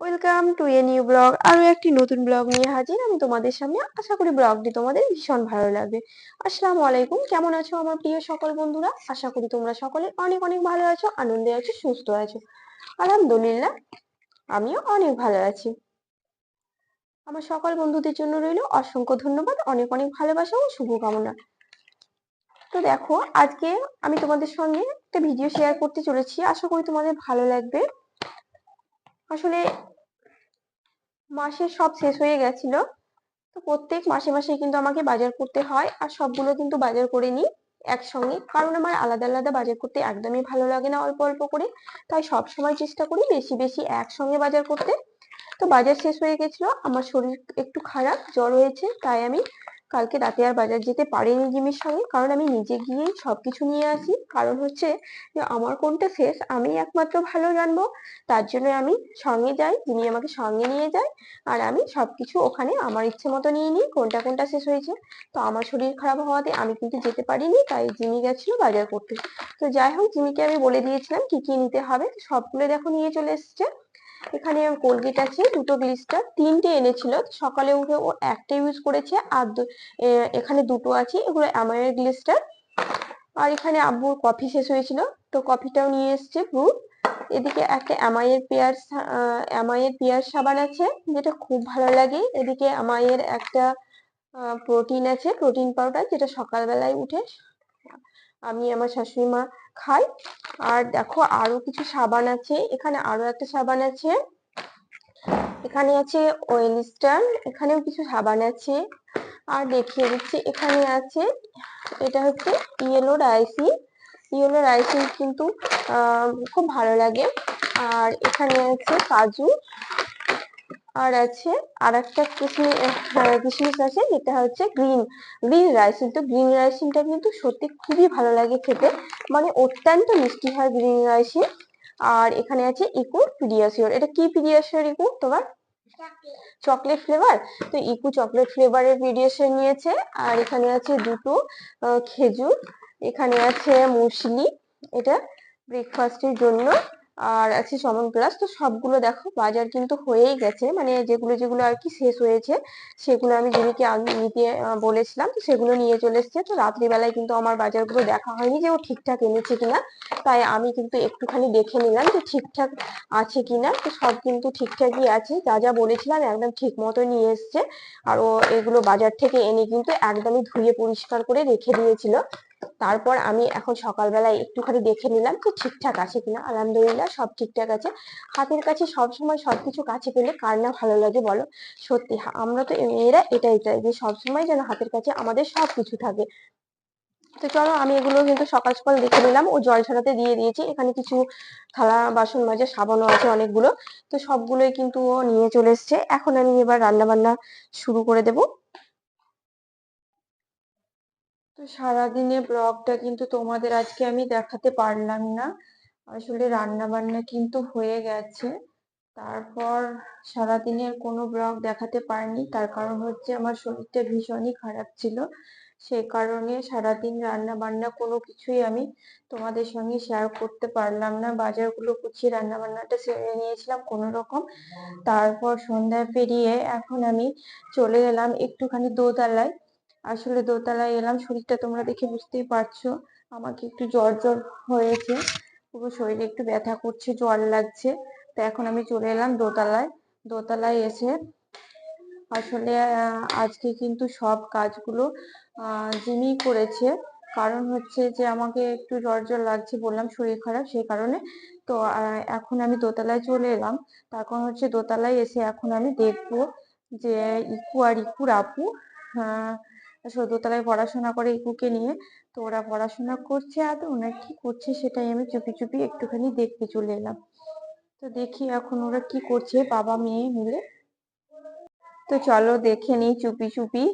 Welcome to a new blog আরও একটি নতুন ব্লগ নিয়ে হাজির আমি তোমাদের সামনে। আশা করি ব্লগটি তোমাদের ভীষণ ভালো লাগবে। আসসালামু আলাইকুম। কেমন আছো আমার প্রিয় সকল বন্ধুরা? আশা করি তোমরা সকলে অনেক অনেক ভালো আছো, আনন্দে আছো, সুস্থ আছো। আলহামদুলিল্লাহ, আমিও অনেক ভালো আছি। আমার সকল বন্ধুদের জন্য রইল অসংখ্য ধন্যবাদ, অনেক অনেক ভালোবাসা ও শুভকামনা। তো দেখো, আজকে আমি তোমাদের সঙ্গে একটা ভিডিও শেয়ার করতে চলেছি। আশা করি তোমাদের ভালো লাগবে। আসলে মাসের সব শেষ হয়ে গেছিল। তো প্রত্যেক মাসে মাসে কিন্তু আমাকে বাজার করতে হয় আর সবগুলো কিন্তু বাজার করে নিই একসঙ্গে। কারণ আমার আলাদা আলাদা বাজার করতে একদমই ভালো লাগে না অল্প অল্প করে। তাই সব সময় চেষ্টা করি বেশি বেশি একসঙ্গে বাজার করতে। তো বাজার শেষ হয়ে গেছিল। আমার শরীর একটু খারাপ, জ্বর হয়েছে, তাই আমি কালকে রাতে আর বাজার যেতে পারিনি জিমির সঙ্গে, কারণ আমি নিজে গিয়েই সবকিছু নিয়ে আসি। কারণ হচ্ছে যে আমার কোনটা শেষ আমি একমাত্র ভালো জানব, তার জন্য আমি সঙ্গে যাই যিনি আমাকে সঙ্গে নিয়ে যায়, আর আমি সবকিছু ওখানে আমার ইচ্ছে মতো নিয়ে নিই, কোনটা কোনটা শেষ হয়েছে। তো আমার শরীর খারাপ হওয়াতে আমি কিন্তু যেতে পারিনি, তাই জিমি গেছিল বাজার করতে। তো যাই হোক, জিমিকে আমি বলে দিয়েছিলাম কি কি নিতে হবে, সবগুলো দেখো নিয়ে চলে এসছে। এখানে কোলগেট আছে, দুটো গ্লিস্টার তিনটে এনেছিল। সকালে উঠে ও একটা ইউজ করেছে, আর এখানে দুটো আছে, এগুলো অ্যামায়ের গ্লিস্টার আর এখানে আব্বুর কফি শেষ হয়েছিল, তো কফিটাও নিয়ে এসছে ব্রু এদিকে একটা অ্যামাইয়ের পেয়ার অ্যামাইয়ের পেয়ার সাবান আছে, যেটা খুব ভালো লাগে। এদিকে অ্যামাইয়ের একটা প্রোটিন আছে প্রোটিন পাউডার যেটা সকালবেলায় উঠে। আমি, আমার শাশুড়ি মা খাই। আর দেখো আরও কিছু সাবান আছে। এখানে আরও একটা সাবান আছে। এখানে আছে অয়েল স্টার এখানেও কিছু সাবান আছে। আর দেখিয়ে দিচ্ছি, এখানে আছে, এটা হচ্ছে ইয়েলো রাইসি ইয়েলো রাইসি কিন্তু খুব ভালো লাগে। আর এখানে আছে কাজু। আর আছে আর একটা কিশমিশ আছে যেটা হচ্ছে গ্রিন গ্রিন রাইসিন তো গ্রিন রাইসিনটা কিন্তু সত্যি খুবই ভালো লাগে খেতে। মানে অত্যন্ত মিষ্টি হয় গ্রিন রাইসিন আর এখানে আছে ইকো পিডিয়াশিওর এটা কি পিডিয়াশিওর ইকো তোমার? চকলেট ফ্লেভার তো ইকু চকলেট ফ্লেভারের পিডিয়াশিওর নিয়েছে। আর এখানে আছে দুটো খেজুর। এখানে আছে মুসলি। এটা ব্রেকফাস্টের জন্য। আর আছে চমন প্লাস তো সবগুলো দেখো, বাজার কিন্তু হয়েই গেছে। মানে যেগুলো যেগুলো আর কি শেষ হয়েছে, সেগুলো আমি জিমিকে নিতে বলেছিলাম। তো সেগুলো নিয়ে চলে এসছে। তো রাত্রিবেলায় কিন্তু আমার বাজারগুলো দেখা হয়নি যে ও ঠিকঠাক এনেছে কিনা। তাই আমি কিন্তু একটুখানি দেখে নিলাম যে ঠিকঠাক আছে কিনা। তো সব কিন্তু ঠিকঠাকই আছে। যা যা বলেছিলাম একদম ঠিক মতো নিয়ে এসছে। আর ও এগুলো বাজার থেকে এনে কিন্তু একদমই ধুয়ে পরিষ্কার করে রেখে দিয়েছিল। তারপর আমি এখন সকালবেলায় একটুখানি দেখে নিলাম যে ঠিকঠাক আছে কিনা। আলহামদুলিল্লাহ সব ঠিকঠাক আছে। হাতের কাছে সব সময় সবকিছু কাছে পেলে কার না ভালো লাগে বলো? সত্যি আমরা তো মেয়েরা এটাই চাই যে সবসময় যেন হাতের কাছে আমাদের সব কিছু থাকে। তো চলো আমি এগুলো কিন্তু সকাল সকাল দেখে নিলাম। ও জল ছাড়াতে দিয়ে দিয়েছি। এখানে কিছু থালা, বাসন, মাজা, সাবানও আছে অনেকগুলো। তো সবগুলোই কিন্তু ও নিয়ে চলে এসছে। এখন আমি এবার রান্না বান্না শুরু করে দেবো। তো সারাদিনে ব্লগটা কিন্তু তোমাদের আজকে আমি দেখাতে পারলাম না। আসলে রান্না বান্না কিন্তু হয়ে গেছে। তারপর সারাদিনের কোনো ব্লগ দেখাতে পারিনি। তার কারণ হচ্ছে আমার শরীরটা ভীষণই খারাপ ছিল। সেই কারণে সারাদিন রান্না বান্না কোনো কিছুই আমি তোমাদের সঙ্গে শেয়ার করতে পারলাম না। বাজারগুলো গুছিয়ে রান্না বান্নাটা সেরে নিয়েছিলাম কোনো রকম তারপর সন্ধ্যায় পেরিয়ে এখন আমি চলে এলাম একটুখানি দোতলায়। আসলে দোতলায় এলাম, শরীরটা তোমরা দেখে বুঝতেই পারছ। আমাকে একটু জ্বর জ্বর হয়েছে, পুরো শরীরে একটু ব্যথা করছে, জ্বর লাগছে। তো এখন আমি চলে এলাম দোতলায়। দোতলায় এসে আসলে আজকে কিন্তু সব কাজগুলো জিমি করেছে, কারণ হচ্ছে যে আমাকে একটু জ্বর জ্বর লাগছে বললাম, শরীর খারাপ সেই কারণে। তো এখন আমি দোতলায় চলে এলাম। তার কারণ হচ্ছে দোতলায় এসে এখন আমি দেখব যে ইকু আর ইকুর আপু দোতলায় পড়াশোনা করে ইকুকে নিয়ে, তো ওরা পড়াশোনা করছে আর ওনার কি করছে সেটাই আমি চুপি চুপি একটুখানি দেখতে চলে এলাম। তো দেখি এখন ওরা কি করছে, বাবা, মেয়ে মিলে। তো চলো দেখে নিই চুপি চুপি,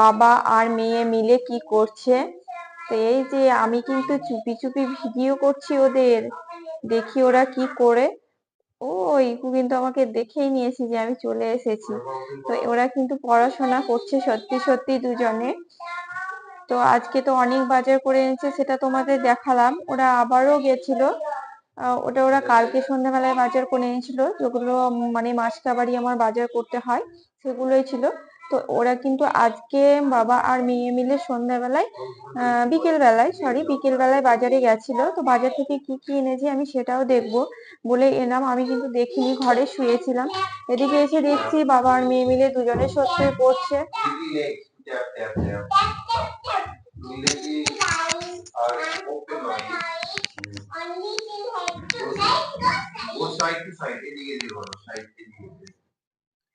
বাবা আর মেয়ে মিলে কি করছে। তো এই যে আমি কিন্তু চুপি চুপি ভিডিও করছি ওদের, দেখি ওরা কি করে। ও ইকু কিন্তু আমাকে দেখেই নিয়েছি যে আমি চলে এসেছি। তো ওরা কিন্তু পড়াশোনা করছে সত্যি সত্যি দুজনে। তো আজকে তো অনেক বাজার করে এনেছে, সেটা তোমাদের দেখালাম। ওরা আবারও গেছিল। ওটা ওরা কালকে সন্ধ্যাবেলায় বাজার করে এনেছিল। যেগুলো মানে মাসকাবারি আমার বাজার করতে হয়, সেগুলোই ছিল। তো ওরা কিন্তু আজকে বাবা আর মেয়ে মিলে সন্ধ্যাবেলায় আহ বিকেল বেলায় সরি বিকেল বেলায় বাজারে গেছিল তো বাজার থেকে কি কি এনেছে আমি সেটাও দেখব বলে এলাম আমি কিন্তু দেখিনি ঘরে শুয়েছিলাম এদিকে এসে দেখছি বাবা আর মেয়ে মিলে দুজনে সত্যি পড়ছে side to side, এদিকে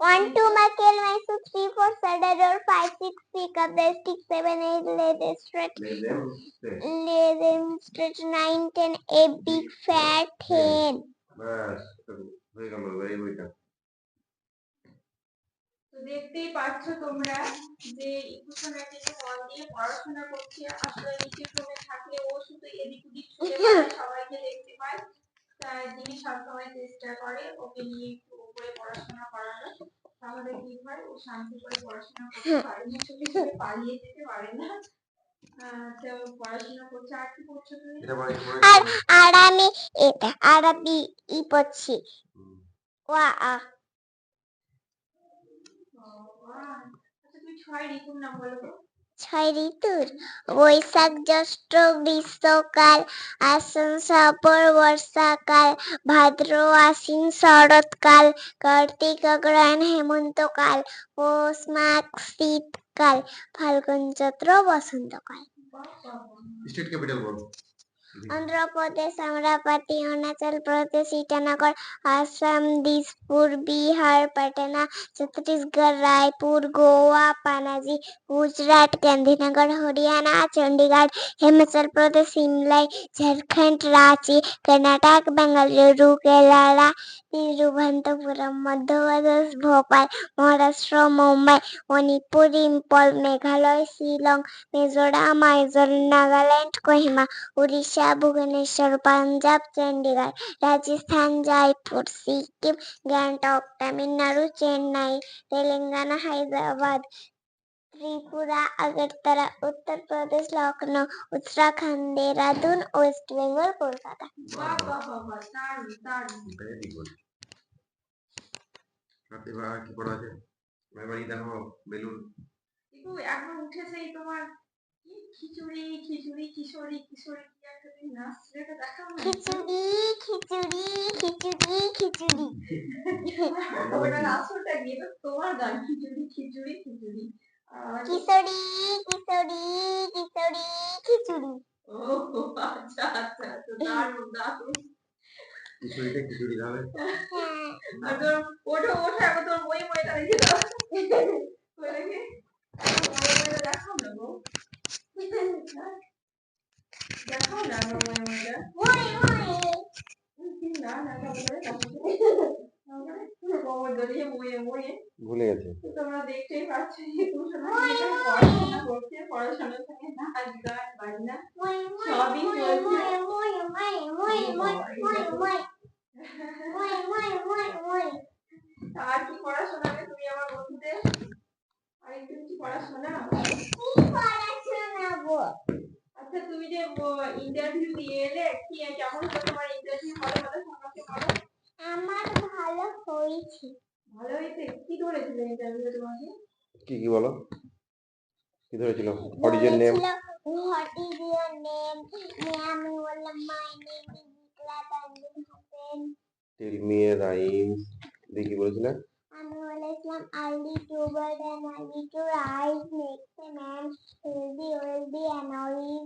1, 2, Makel, Mice, 3, 4, Saddle, 5, 6, Pick up the stick, 7, 8, lay them straight, lay them straight, 9, 10, a big fat 10. দেখতেই পাচ্ছ তোমরা যে ইকুশনাটিকে মন দিয়ে পড়াশোনা করছে আসলে নিচে ক্রমে থাকলে ও শুধু এদিক ওদিক ছুটে সবাইকে দেখতে পায় তাই যিনি সবসময় চেষ্টা করে ওকে নিয়ে একটু উপরে পড়াশোনা করানো। তাহলে কি হয়? ও শান্তি করে পড়াশোনা করতে পারে না ছুটে ছুটে পালিয়ে যেতে পারে না। তো পড়াশোনা করছে আর কি করছ তুমি? আর আর আমি এটা আর আমি ই পড়ছি। ওয়া আ। আচ্ছা তুমি ছয় ঋতুর নাম বলো তো। ছয় ঋতুর বৈশাখ জ্যৈষ্ঠ, গ্রীষ্মকাল, আসন সপর বর্ষাকাল, ভাদ্র, আশ্বিন, শরৎকাল, কার্তিক, অগ্রহায়ণ, হেমন্তকাল, পৌষ, মাঘ, শীতকাল, ফাল্গুন, চৈত্র, বসন্তকাল। State capital Andhra Pradesh Amaravati Arunachal Pradesh, Itanagar, Assam, Dispur, Bihar, Patna, Chhattisgarh, Raipur, Goa, Panaji, Gujarat, Gandhinagar, Haryana, Chandigarh, Himachal Pradesh, Shimla, Jharkhand, Ranchi, Karnataka, Bengaluru, Kerala, Thiruvananthapuram, Madhya Pradesh, Bhopal, Maharashtra, Mumbai, Manipur Imphal Meghalaya, Shillong, Mizoram Aizawl Nagaland, Kohima, Orissa Orissa Bhubaneswar Punjab Chandigarh Rajasthan Jaipur Sikkim Gangtok Tamil Nadu Chennai Telangana Hyderabad Tripura Agartala Uttar Pradesh Lucknow Uttarakhand Dehradun waste Bengal Kolkata বাহ, বাহ, বাহ, বাহ, দারুণ, দারুণ। Very good রাতে বা কি পড়া আছে এবার দেখো বেলুন কিন্তু এখন উঠেছেই তোমার কি খিচুড়ি খিচুড়ি কিশোরী কিশোরী কি একটা নাচ ছেলেটা দেখাও না। খিচুড়ি খিচুড়ি খিচুড়ি খিচুড়ি। ওটা নাচটা কি? তোমার গান। খিচুড়ি খিচুড়ি খিচুড়ি। কিশোরী কিশোরী কিশোরী খিচুড়ি। ও আচ্ছা আচ্ছা তো দারুণ দারুণ। খিচুড়িটা খিচুড়ি হবে আর তোর ওঠো ওঠো এখন তোর বই বইটা রেখে দাও। দেখে দেখাও না গো। ভুলে গেছে। আর কি পড়াশোনাতে তুমি আমার বন্ধুদের? আর কি পড়াশোনা? কি আচ্ছা তুমি যে ইন্টারভিউ দিয়ে এলে কি কেমন হলো তোমার ইন্টারভিউ ভালো ভালো আমাকে বলো। আমার ভালো হয়েছে। ভালো হয়েছে? কি ধরেছিল ইন্টারভিউ তোমাকে? কি কি বলো? কি ধরেছিল? Origin name what is your name আমি বললাম my name is Iqra Tanzim Hossain tell me এ দেখি বলেছিলে? আমি বলেছিলাম I to bird and and to need to a man healthy wealthy and wealthy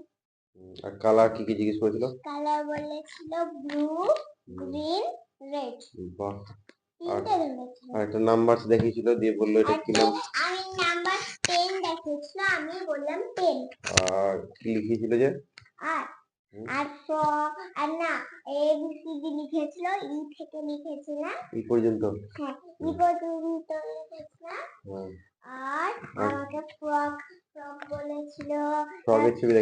আর কালার কি কি জিজ্ঞেস করেছিল? কালার বলেছিল ব্লু গ্রিন রেড বাহ। আর একটা নাম্বার দেখিয়েছিল দিয়ে বলল এটা কি নাম? আমি নাম্বার 10 দেখিয়েছিল আমি বললাম টেন আর কি লিখেছিল যে? আর আর আর না এ বি সি ডি লিখেছিল ই থেকে লিখেছিলাম। এই পর্যন্ত। হ্যাঁ ই পর্যন্ত লিখেছিলাম। হ্যাঁ আর আমাকে ফ্রক ফ্রক বলেছিল। ফ্রগের ছবি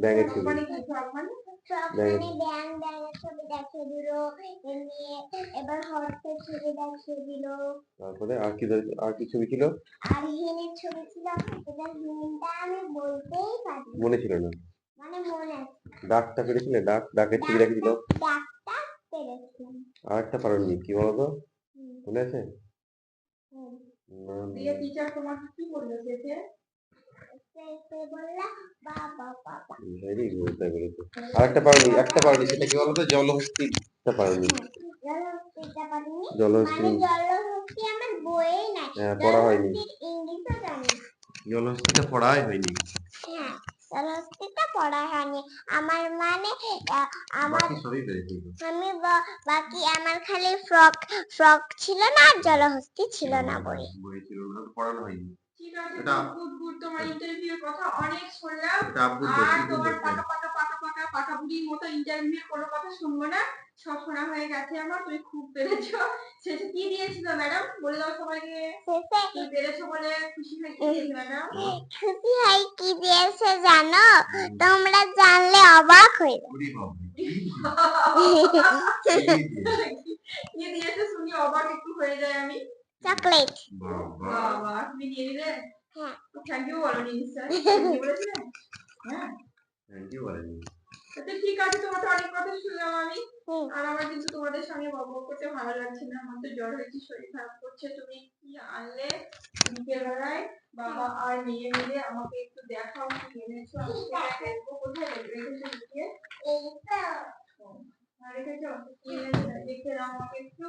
ব্যাগের ছবি। মানে মানে? ব্যাঙের মানে ব্যাং ব্যাঙের ছবি দেখিয়ে দিল এমনি এবার হর্সের ছবি দেখিয়ে দিল। তারপরে আর কি আর কি ছবি ছিল? আর হিনের ছবি ছিল এটা হিনটা আমি বলতেই পারি মনে ছিল না। মানে মনে ডাক ডাকের ছবি দেখিয়েছিল ডাকটা পেরেছিলাম আর একটা পারোনি কি বলতো? মনে আছে? দিয়ে টিচার তোমাকে কি বলল? শেষে ভেরি গুড একটা পারোনি একটা পারোনি সেটা কি বলতো? জলহস্তিটা পারোনি। জলহস্তি মানে আমার বইয়ে নাই। হ্যাঁ পড়া হয়নি। জলহস্তিটা পড়াই হয়নি। হ্যাঁ। জলহস্তিটা পড়া হয়নি। আমার মানে আমার আমি বাকি আমার খালি ফ্রক ফ্রক ছিল না আর জলহস্তি ছিল না বই। বই ছিল না পড়ানো হয়নি। ঠিক আছে গুড গুড তোমার ইন্টারভিউ কথা অনেক শুনলাম। আর তোমার পাকা পাকা পাকা পাকা পাকা বুড়ির মতো ইন্টারভিউ কোনো কথা শুনব না। সব শোনা হয়ে গেছে আমার তুমি খুব পেরেছ। শেষে কি দিয়েছিল ম্যাডাম বলে দাও সবাইকে। শেষে পেরেছ বলে খুশি হয়ে কি ম্যাডাম খুশি হয় কি দিয়েছে জানো? তোমরা জানলে অবাক হয়ে কি দিয়েছে শুনি অবাক একটু হয়ে যায় আমি। চকলেট বাবা, তুমি দিয়ে দিলে হ্যাঁ। থ্যাংক ইউ বলনি বলেছিলে হ্যাঁ বলেনি। আচ্ছা ঠিক আছে তোমার তো অনেক কথা শুনলাম আমি আর আমার কিন্তু তোমাদের সঙ্গে বকবক করতে ভালো লাগছে না। আমার তো জ্বর হয়েছে শরীর খারাপ করছে। তুমি কি আনলে? বিকেল বেলায় বাবা আর মেয়ে মিলে আমাকে একটু দেখাও কি এনেছো? আমি দেখব কোথায় রেখেছো লুকিয়ে রেখেছো? দেখে দাও আমাকে একটু।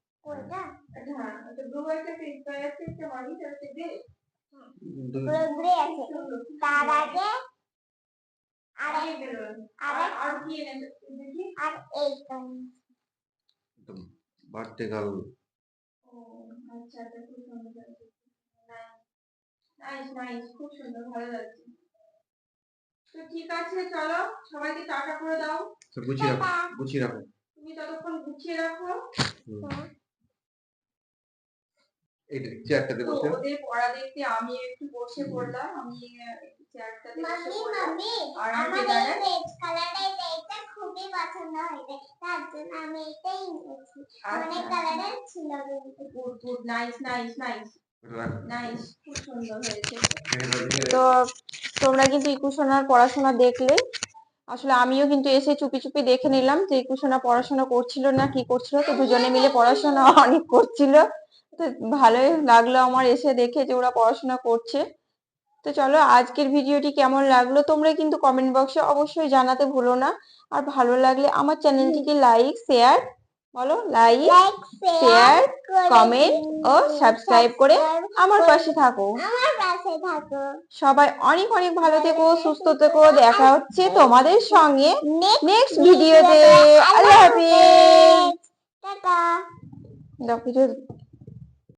তার আগে আচ্ছা আচ্ছা খুব সুন্দর খুব ভালো লাগছে তো ঠিক আছে চলো সবাইকে টাটা করে দাও গুছিয়ে রাখো গুছিয়ে রাখো তুমি ততক্ষণ গুছিয়ে রাখো এই চেয়ারটাতে তো বসে ওদের পড়া দেখতে আমি একটু বসে পড়লাম আমি একটু চেয়ারটাতে বসে পড়লাম। আর আমার আমাকে রেড কালারের এইটা খুবই পছন্দ হয়েছে। তার জন্য আমি এটাই নিয়েছি অনেক কালারের ছিল কিন্তু। Good good nice nice nice nice খুব সুন্দর হয়েছে। রেখে দাও, রেখে তো তোমরা কিন্তু ইকুশনার পড়াশোনা দেখলে। আসলে আমিও কিন্তু এসে চুপি চুপি দেখে নিলাম যে ইকুশনা পড়াশোনা করছিল না কি করছিল। তো দুজনে মিলে পড়াশোনা অনেক করছিল। তো ভালোই লাগল আমার এসে দেখে যে ওরা পড়াশোনা করছে। তো চলো আজকের ভিডিওটি কেমন লাগল তোমরা কিন্তু কমেন্ট বক্সে অবশ্যই জানাতে ভুলো না। আর ভালো লাগলে আমার চ্যানেলটিকে লাইক শেয়ার বলো লাইক শেয়ার কমেন্ট ও সাবস্ক্রাইব করে আমার পাশে থাকো। সবাই অনেক অনেক ভালো থেকো সুস্থ থেকো। দেখা হচ্ছে তোমাদের সঙ্গে নেক্সট ভিডিওতে। আল্লাহ হাফিজ। টাটা।